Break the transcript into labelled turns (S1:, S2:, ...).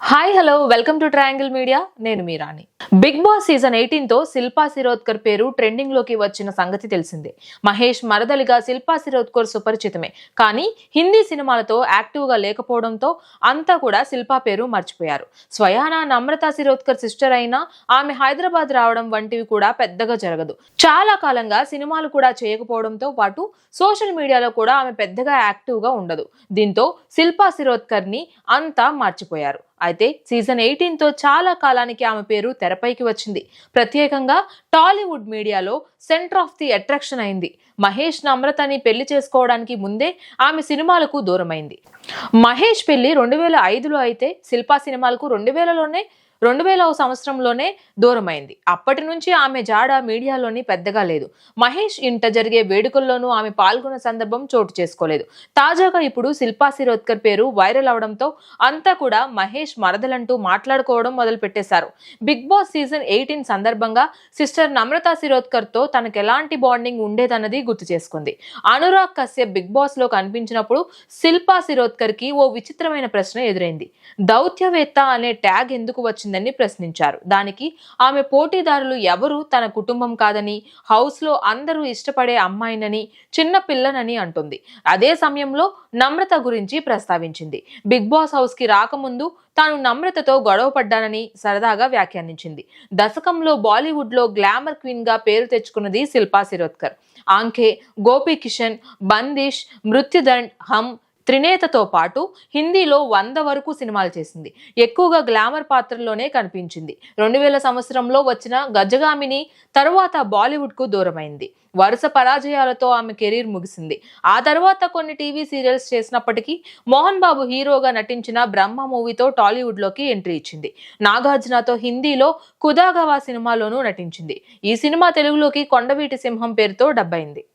S1: Hi hello welcome to triangle media నేను మీరాణి big boss season ఎయిటీన్తో శిల్పా శిరోద్కర్ పేరు ట్రెండింగ్లోకి వచ్చిన సంగతి తెలిసిందే. మహేష్ మరదలిగా శిల్పా శిరోద్కర్ సుపరిచితమే. కానీ హిందీ సినిమాలతో యాక్టివ్గా లేకపోవడంతో అంతా కూడా శిల్పా పేరు మర్చిపోయారు. స్వయాన నమ్రత శిరోద్కర్ సిస్టర్ అయినా ఆమె హైదరాబాద్ రావడం వంటివి కూడా పెద్దగా జరగదు. చాలా కాలంగా సినిమాలు కూడా చేయకపోవడంతో పాటు సోషల్ మీడియాలో కూడా ఆమె పెద్దగా యాక్టివ్గా ఉండదు. దీంతో శిల్పా శిరోద్కర్ని అంతా మర్చిపోయారు. అయితే సీజన్ ఎయిటీన్తో చాలా కాలానికి ఆమె పేరు తెరపైకి వచ్చింది. ప్రత్యేకంగా టాలీవుడ్ మీడియాలో సెంటర్ ఆఫ్ ది అట్రాక్షన్ అయింది. మహేష్ నమ్రతని పెళ్ళి చేసుకోవడానికి ముందే ఆమె సినిమాలకు దూరమైంది. మహేష్ పెళ్ళి రెండు వేల ఐదులో అయితే శిల్పా సినిమాలకు రెండు వేలలోనే రెండు వేల సంవత్సరంలోనే దూరమైంది. అప్పటి నుంచి ఆమె జాడ మీడియాలోని పెద్దగా లేదు. మహేష్ ఇంట జరిగే వేడుకల్లోనూ ఆమె పాల్గొన్న సందర్భం చోటు చేసుకోలేదు. తాజాగా ఇప్పుడు శిల్పా శిరోద్కర్ పేరు వైరల్ అవడంతో అంతా కూడా మహేష్ మరదలంటూ మాట్లాడుకోవడం మొదలు పెట్టేశారు బిగ్ బాస్ సీజన్ ఎయిటీన్ సందర్భంగా సిస్టర్ నమ్రత శిరోద్కర్తో తనకు ఎలాంటి బాండింగ్ ఉండేదన్నది గుర్తు చేసుకుంది. అనురాగ్ కశ్యప్ బిగ్ బాస్లో కనిపించినప్పుడు శిల్పా శిరోద్కర్కి ఓ విచిత్రమైన ప్రశ్న ఎదురైంది. దౌత్యవేత్త అనే ట్యాగ్ ఎందుకు వచ్చిందని ప్రశ్నించారు. దానికి ఆమె పోటీదారులు ఎవరు? తన కుటుంబం కాదని హౌస్లో అందరూ ఇష్టపడే అమ్మాయినని చిన్న పిల్లనని అంటుంది. అదే సమయంలో నమ్రత గురించి ప్రస్తావించింది. బిగ్ బాస్ హౌస్కి రాకముందు తాను నమ్రతతో గొడవ పడ్డానని సరదాగా వ్యాఖ్యానించింది. దశకంలో బాలీవుడ్లో గ్లామర్ క్వీన్గా పేరు తెచ్చుకున్నది శిల్పా శిరోద్కర్ ఆంఖే గోపి కిషన్ బందిష్ మృత్యుదండ్ హమ్ త్రినేతతో పాటు హిందీలో వంద వరకు సినిమాలు చేసింది. ఎక్కువగా గ్లామర్ పాత్రలోనే కనిపించింది. రెండు వేల సంవత్సరంలో వచ్చిన గజగామిని తరువాత బాలీవుడ్కు దూరమైంది. వరుస పరాజయాలతో ఆమె కెరీర్ ముగిసింది. ఆ తర్వాత కొన్ని టీవీ సీరియల్స్ చేసినప్పటికీ మోహన్ బాబు హీరోగా నటించిన బ్రహ్మ మూవీతో టాలీవుడ్లోకి ఎంట్రీ ఇచ్చింది. నాగార్జునతో హిందీలో కుదాగవా సినిమాలోనూ నటించింది. ఈ సినిమా తెలుగులోకి కొండవీటి సింహం పేరుతో డబ్బైంది